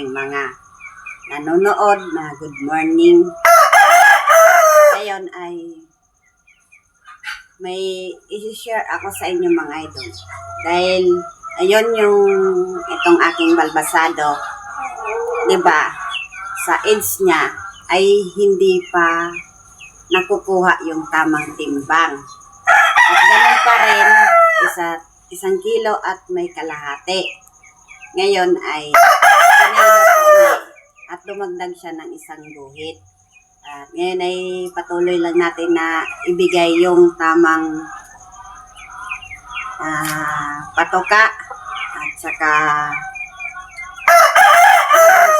ating mga nanonood na good morning. Ngayon ay may isi-share ako sa inyo mga idol. Dahil ayun yung itong aking balbasado, 'di ba? Sa age niya ay hindi pa nakukuha yung tamang timbang. At ganun pa rin, isa, isang kilo at may kalahati. Ngayon ay uli at dumagdag siya ng isang guhit. At ngayon ay patuloy lang natin na ibigay yung tamang ah, patoka at saka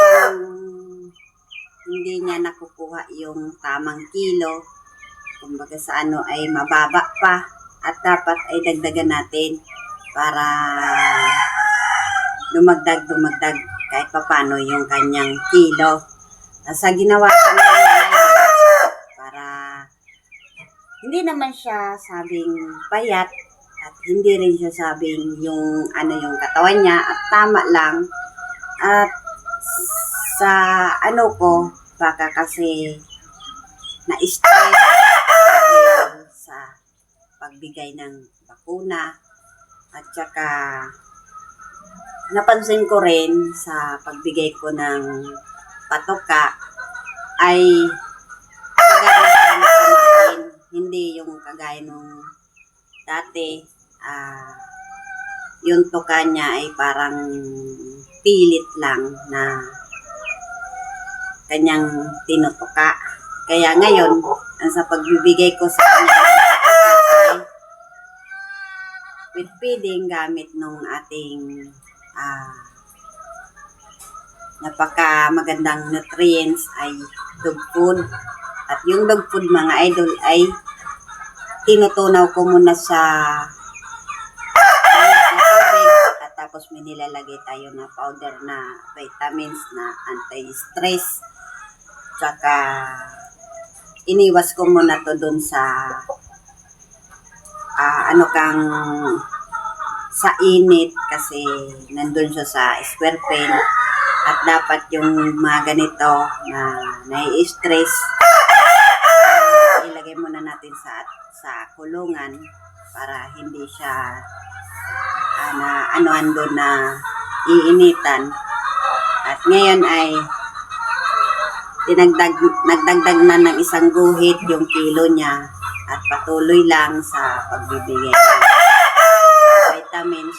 pang hindi niya nakukuha yung tamang kilo. Kumbaga sa ano ay mababa pa at dapat ay dagdagan natin para dumagdag dumagdag kahit papano yung kanyang kilo. Ah, Sa ginawa ko ngayon para hindi naman siya sabing payat at hindi rin siya sabing yung ano yung katawan niya at tama lang at sa ano ko baka kasi na-stress sa pagbigay ng bakuna at saka napansin ko rin sa pagbigay ko ng patoka ay kumain. Hindi yung kagaya nung dati, ah, yung tuka niya ay parang pilit lang na kanyang tinutuka. Kaya ngayon, ang sa pagbibigay ko sa kanya with feeding gamit nung ating ah, napaka magandang nutrients ay dog food. At yung dog food mga idol ay tinutunaw ko muna sa at tapos may nilalagay tayo na powder na vitamins na anti-stress. Tsaka iniwas ko muna to dun sa ah, ano kang sa init kasi nandun siya sa square pen at dapat yung mga ganito na nai-stress ilagay muna natin sa sa kulungan para hindi siya ah, na ano ando na iinitan. At ngayon ay dinagdag nagdagdag na ng isang guhit yung kilo niya at patuloy lang sa pagbibigay vitamins.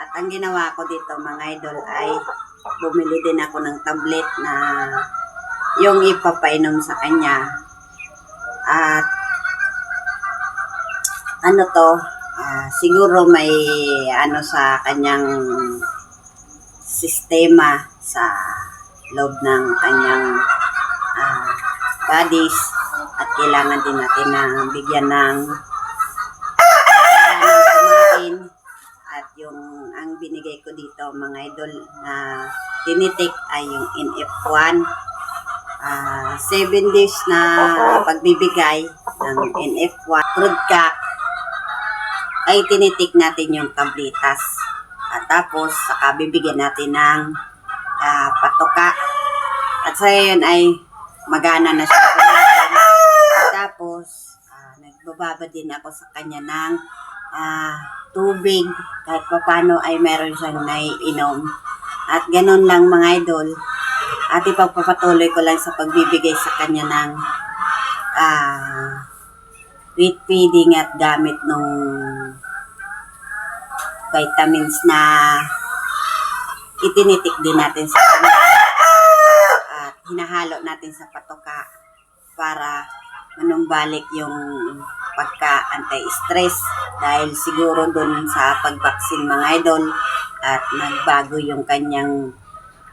At ang ginawa ko dito mga idol ay bumili din ako ng tablet na yung ipapainom sa kanya. At ano to ah, siguro may ano sa kanyang sistema sa loob ng kanyang ah, bodies. At kailangan din natin na bigyan ng kailangan kumain at yung ang binigay ko dito mga idol na tinitik ay yung NF1 ah 7 days na pagbibigay ng NF1 crude cap ay tinitik natin yung tabletas at tapos saka bibigyan natin ng ah, patoka. At sa yun ay magana na siya. At tapos ah, nagbababa din ako sa kanya ng ah, tubig kahit papano ay meron siyang naiinom. At ganun lang mga idol. At ipagpapatuloy ko lang sa pagbibigay sa kanya ng ah wheat feeding at gamit nung vitamins na itinitik din natin sa kanya. At hinahalo natin sa patoka para manumbalik yung pagka anti-stress dahil siguro dun sa pagbaksin mga idol at nagbago yung kanyang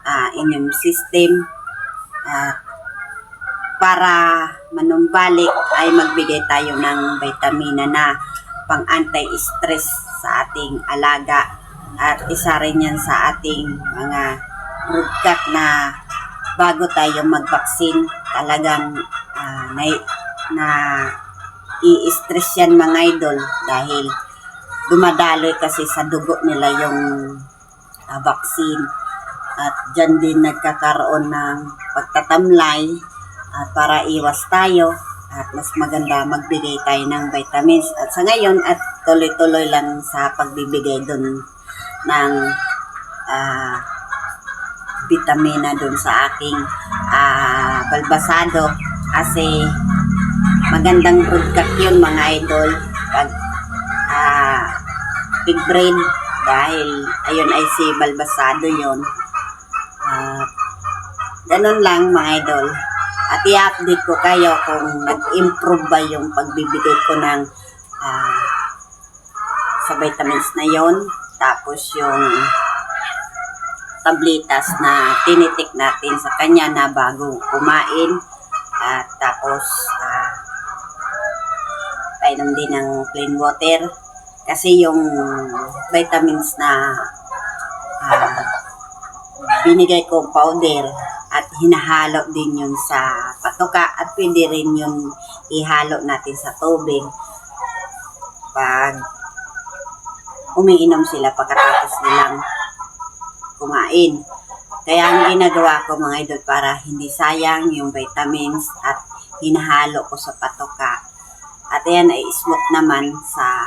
ah, immune system. At para manumbalik ay magbigay tayo ng vitamina na pang anti-stress sa ating alaga. At isa rin yan sa ating mga rugkat na bago tayo magbaksin talagang ah, na, na i-stress yan mga idol dahil dumadaloy kasi sa dugo nila yung ah, vaccine At dyan din nagkakaroon ng pagtatamlay at para iwas tayo at mas maganda magbigay tayo ng vitamins. At sa ngayon at tuloy-tuloy lang sa pagbibigay dun ng ah, vitamina dun sa aking ah, balbasado kasi magandang broadcast yun mga idol. Pag ah, big brain dahil ayun ay si balbasado yun. At ganun lang mga idol. At i-update ko kayo kung nag-improve ba yung pagbibigay ko ng ah, sa vitamins na yon tapos yung tablitas na tinitik natin sa kanya na bago kumain. At tapos painom din ng plain water kasi yung vitamins na ah, binigay ko powder at hinahalo din yun sa patuka at pwede rin yun ihalo natin sa tubig pag umiinom sila pagkatapos nilang kumain. Kaya ang ginagawa ko mga idol para hindi sayang yung vitamins at hinahalo ko sa patoka. At ayan ay smooth naman sa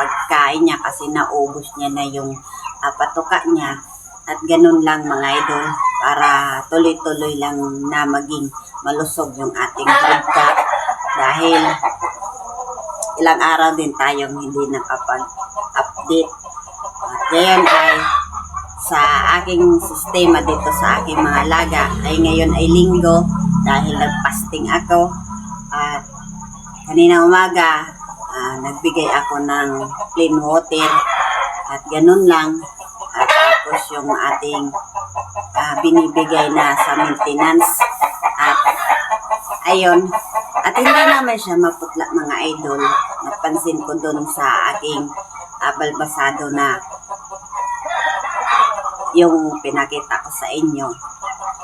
pagkain niya kasi naubos niya na yung ah, patoka niya. At ganun lang mga idol para tuloy-tuloy lang na maging malusog yung ating broadcast dahil ilang araw din tayong hindi nakapag-update. At ngayon ay sa aking sistema dito sa aking mga laga ay ngayon ay linggo dahil nagpasting ako kanina umaga ah, nagbigay ako ng plain water at ganun lang. At tapos yung ating ah, binibigay na sa maintenance at ayun. At hindi naman siya maputla mga idol. Napansin ko dun sa aking balbasado na yung pinakita ko sa inyo,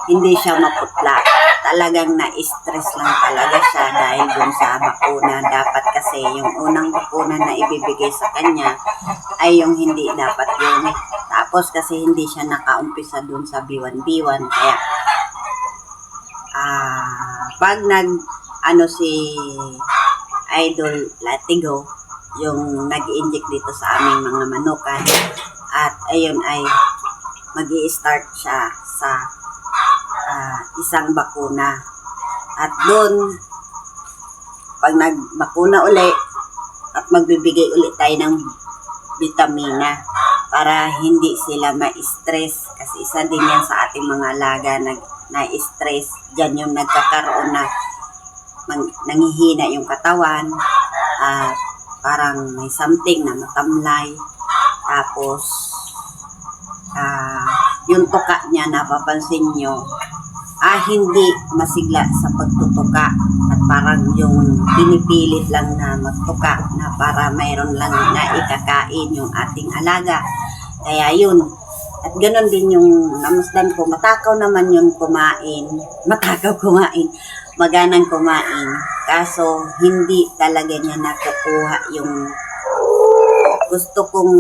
hindi siya maputla. Talagang na-stress lang talaga siya dahil dun sa bakuna. Dapat kasi yung unang bakuna na ibibigay sa kanya ay yung hindi dapat yun. Tapos kasi hindi siya nakaumpisa dun sa B1B1. Kaya, ah, pag nag, ano si Idol Latigo, yung nag-inject dito sa aming mga manukan, at ayun ay mag start siya sa isang bakuna. At doon, pag nagbakuna uli, at magbibigay ulit tayo ng vitamina para hindi sila ma-stress. Kasi isa din yan sa ating mga alaga na, na-stress. Diyan yung nagkakaroon na mang, nangihina yung katawan at parang may something na matamlay. Tapos, ah yung tuka niya, napapansin nyo, ah, hindi masigla sa pagtutuka at parang yung pinipilit lang na magtuka na para mayroon lang na ikakain yung ating alaga. Kaya yun, at ganun din yung namasdan ko, matakaw naman yung kumain, matakaw kumain, maganang kumain. Kaso, hindi talaga niya nakukuha yung gusto kong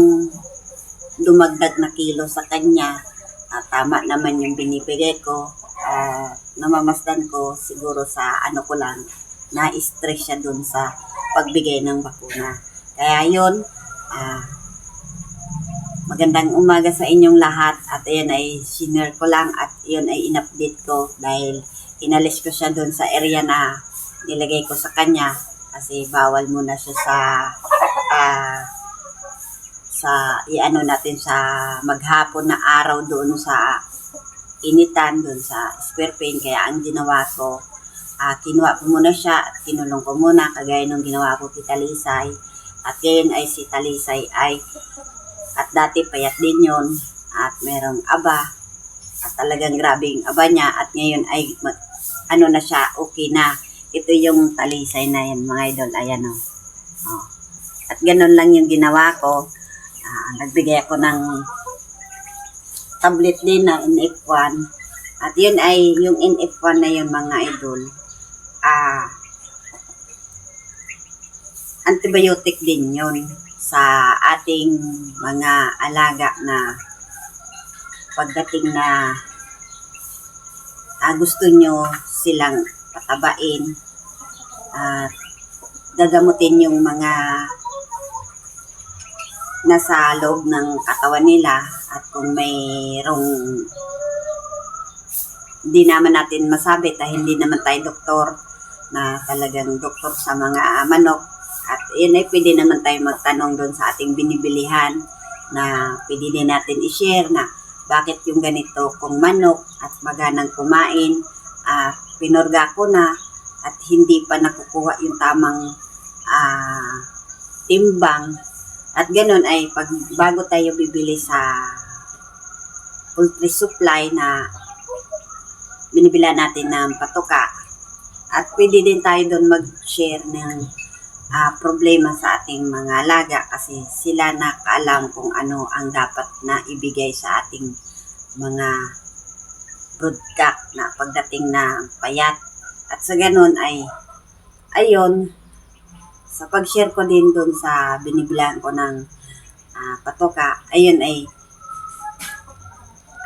dumagdag na kilo sa kanya. At tama naman yung binibigay ko. Ah, namamasdan ko siguro sa ano ko lang, na-stress siya dun sa pagbigay ng bakuna. Kaya yun, ah, magandang umaga sa inyong lahat at ayan ay sinare ko lang at yun ay in-update ko dahil inalis ko siya dun sa area na nilagay ko sa kanya kasi bawal muna siya sa ah, sa iano natin sa maghapon na araw doon sa initan doon sa square pane kaya ang ginawa ko ah kinuha ko muna siya at kinulong ko muna. Kagaya nung ginawa ko kay Talisay. At ngayon ay si Talisay ay at dati payat din yon at merong aba. At talagang grabe yung aba niya. At ngayon ay ma- ano na siya okay na. Ito yung Talisay na yan mga idol. Ayan o oh. at ganun lang yung ginawa ko. Ah, nagbigay ako ng tablet din na NF1. At yun ay, yung NF1 na yun mga idol, ah, antibiotic din yun sa ating mga alaga na pagdating na ah, gusto nyo silang patabain at gagamutin yung mga nasa loob ng katawan nila at kung mayroong hindi naman natin masabi dahil hindi naman tayo doktor na talagang doktor sa mga manok. At yun ay pwede naman tayo magtanong doon sa ating binibilihan na pwede din natin i-share na bakit yung ganito kung manok at maganang kumain ah pinurga ko na at hindi pa nakukuha yung tamang ah, timbang. At ganun ay pag bago tayo bibili sa poultry supply na binibila natin ng patuka at pwede din tayo doon mag-share ng ah, problema sa ating mga alaga kasi sila nakaalam kung ano ang dapat na ibigay sa ating mga broodcock na pagdating na payat. At sa ganun ay, ayon, sa pag-share ko din doon sa binibilang ko ng ah, patoka, ayun ay,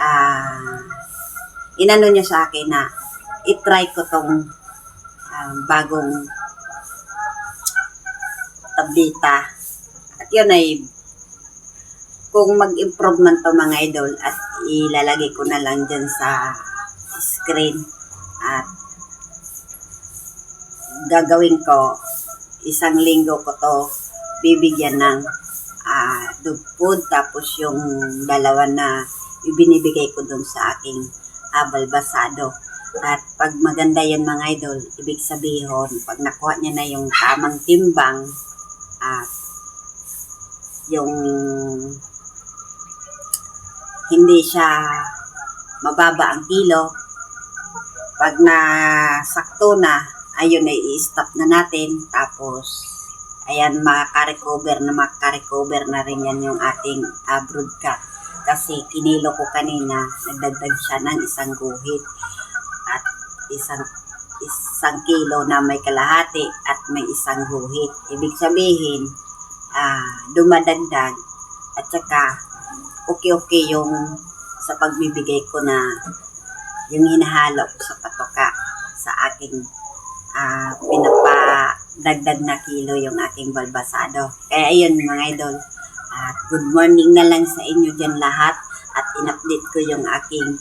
ah, inano niya sa akin na itry ko tong ah, bagong tablita. At yun ay kung mag-improve man to mga idol at ilalagay ko na lang dyan sa screen at gagawin ko isang linggo ko to bibigyan ng ah dog food tapos yung dalawa na ibinibigay ko dun sa aking abal basado at pag maganda yan mga idol ibig sabihin pag nakuha niya na yung tamang timbang at yung hindi siya mababa ang kilo. Pag na sakto na, ayun ay i-stop na natin. Tapos, ayan, makaka-recover na makaka-recover na rin yan yung ating uh, broodcock. Kasi kinilo ko kanina, nagdagdag siya ng isang guhit. At isang isang kilo na may kalahati at may isang guhit. Ibig sabihin, ah, dumadagdag at saka okay-okay yung sa pagbibigay ko na yung hinahalo ko sa patoka sa aking ah, pinapadagdag na kilo yung aking balbasado. Kaya ayun mga idol, good morning na lang sa inyo dyan lahat at in-update ko yung aking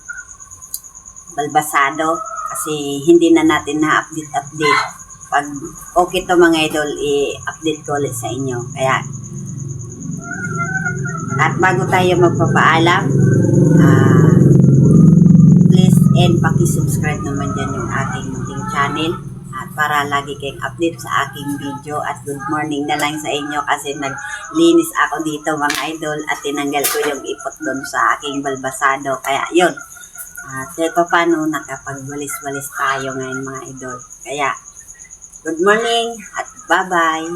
balbasado kasi hindi na natin na-update-update. Pag okay to mga idol, i-update ko ulit sa inyo. Kaya at bago tayo magpapaalam, ah, please and paki-subscribe naman dyan yung ating munting channel para lagi kayong update sa aking video. At good morning na lang sa inyo kasi naglinis ako dito mga idol. At tinanggal ko yung ipot doon sa aking balbasado. Kaya yun. At ito paano nakapagwalis-walis tayo ngayon mga idol. Kaya good morning at bye bye